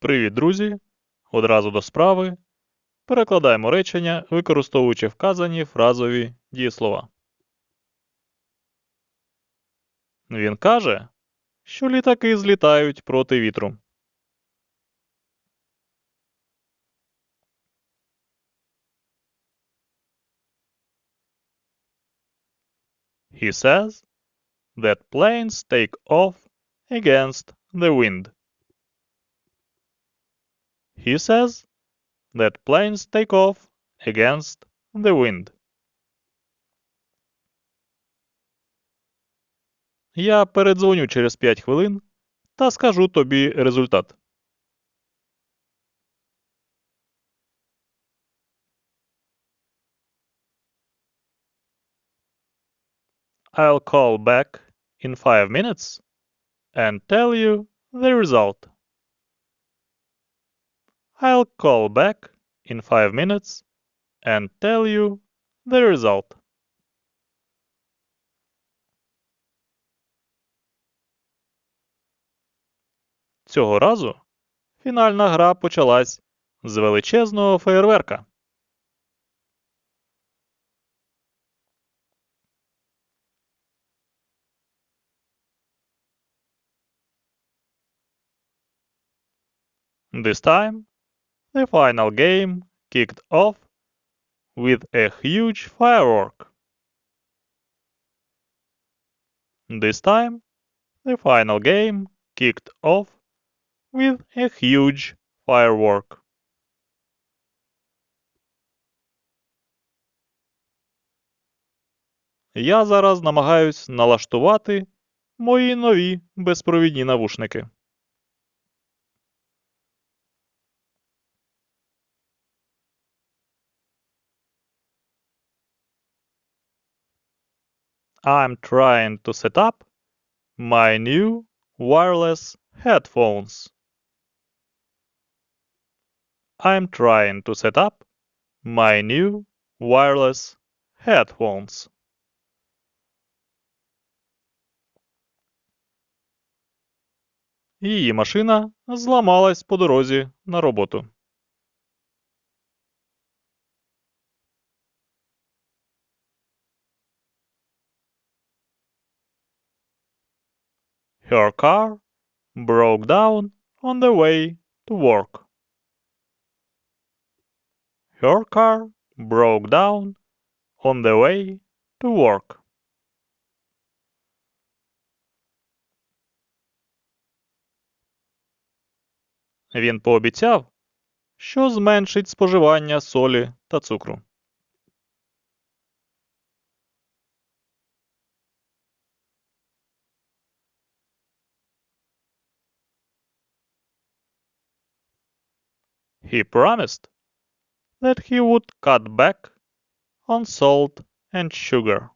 Привіт, друзі! Одразу до справи. Перекладаємо речення, використовуючи вказані фразові дієслова. Він каже, що літаки злітають проти вітру. He says that planes take off against the wind. He says that planes take off against the wind. Я передзвоню через 5 хвилин та скажу тобі результат. I'll call back in 5 minutes and tell you the result. I'll call back in 5 minutes and tell you the result. Цього разу фінальна гра почалась з величезного феєрверка. This time, the final game kicked off with a huge firework. This time, the final game kicked off with a huge firework. Я зараз намагаюсь налаштувати мої нові безпровідні навушники. I'm trying to set up my new wireless headphones. I'm trying to set up my new wireless headphones. Її машина зламалась по дорозі на роботу. Her car broke down on the way to work. Her car broke down on the way to work. Він пообіцяв, що зменшить споживання солі та цукру. He promised that he would cut back on salt and sugar.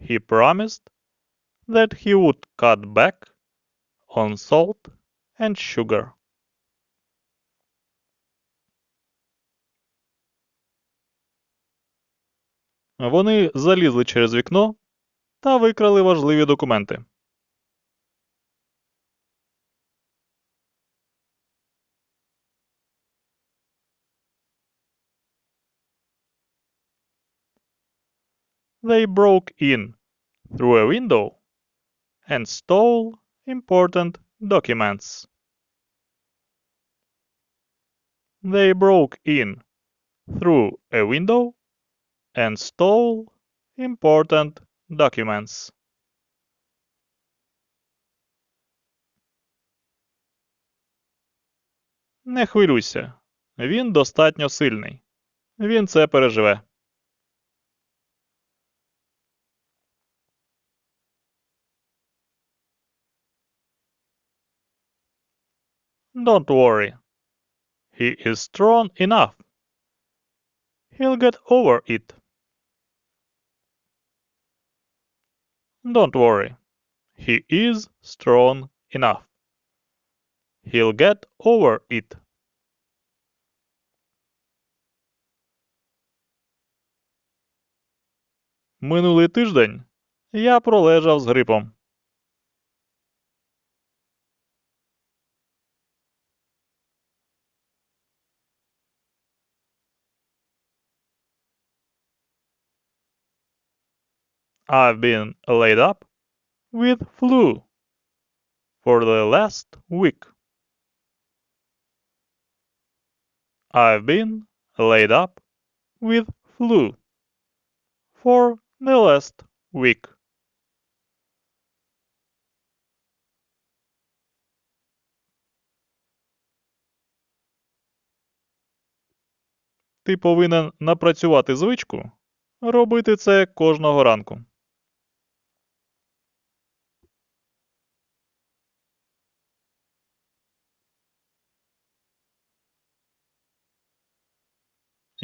He promised that he would cut back on salt and sugar. Вони залізли через вікно та викрали важливі документи. They broke in through a window and stole important documents. They broke in through a window and stole important documents. Не хвилюйся, він достатньо сильний. Він це переживе. Don't worry. He is strong enough. He'll get over it. Don't worry. He is strong enough. He'll get over it. Минулий тиждень я пролежав з грипом. I've been laid up with flu for the last week. I've been laid up with flu for the last week. Ти повинен напрацювати звичку робити це кожного ранку.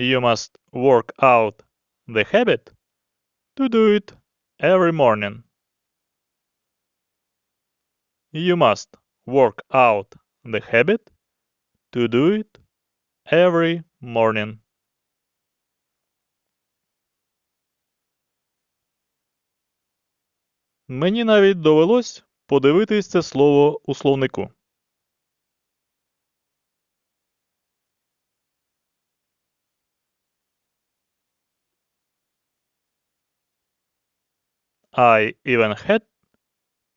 You must work out the habit to do it every morning. You must work out the habit to do it every morning. Мені навіть довелось подивитись це слово у словнику. I even had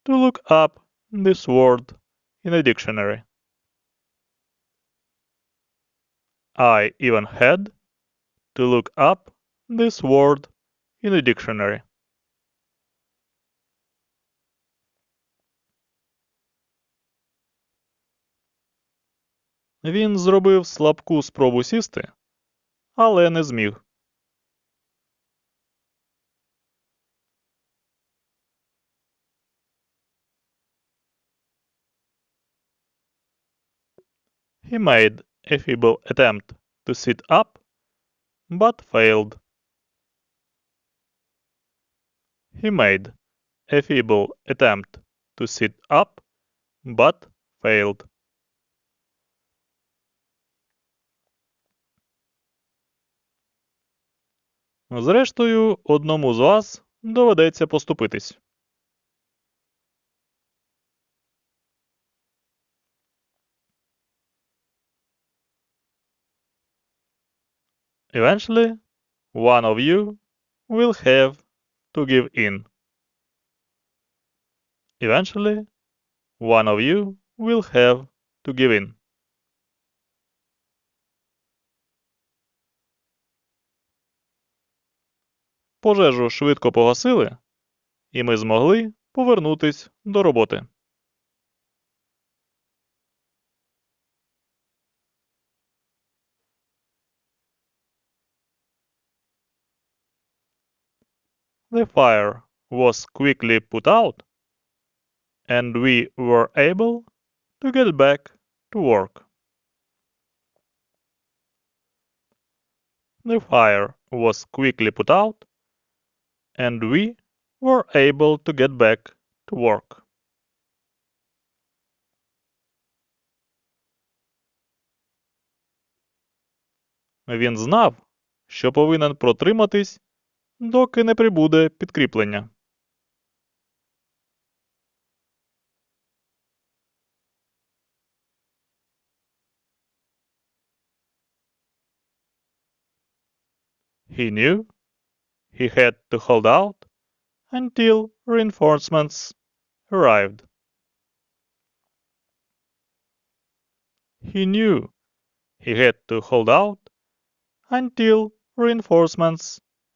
to look up this word in a dictionary. I even had to look up this word in a dictionary. Він зробив слабку спробу сісти, але не зміг. He made a feeble attempt to sit up, but failed. He made a feeble attempt to sit up, but failed. Зрештою, одному з вас доведеться поступитись. Eventually, one of you will have to give in. Eventually, one of you will have to give in. Пожежу швидко погасили, і ми змогли повернутись до роботи. The fire was quickly put out, and we were able to get back to work. The fire was quickly put out, and we were able to get back to work. Він знав, що повинен протриматись, доки не прибуде підкріплення. He knew he had to hold out until reinforcements arrived. He knew he had to hold out until reinforcements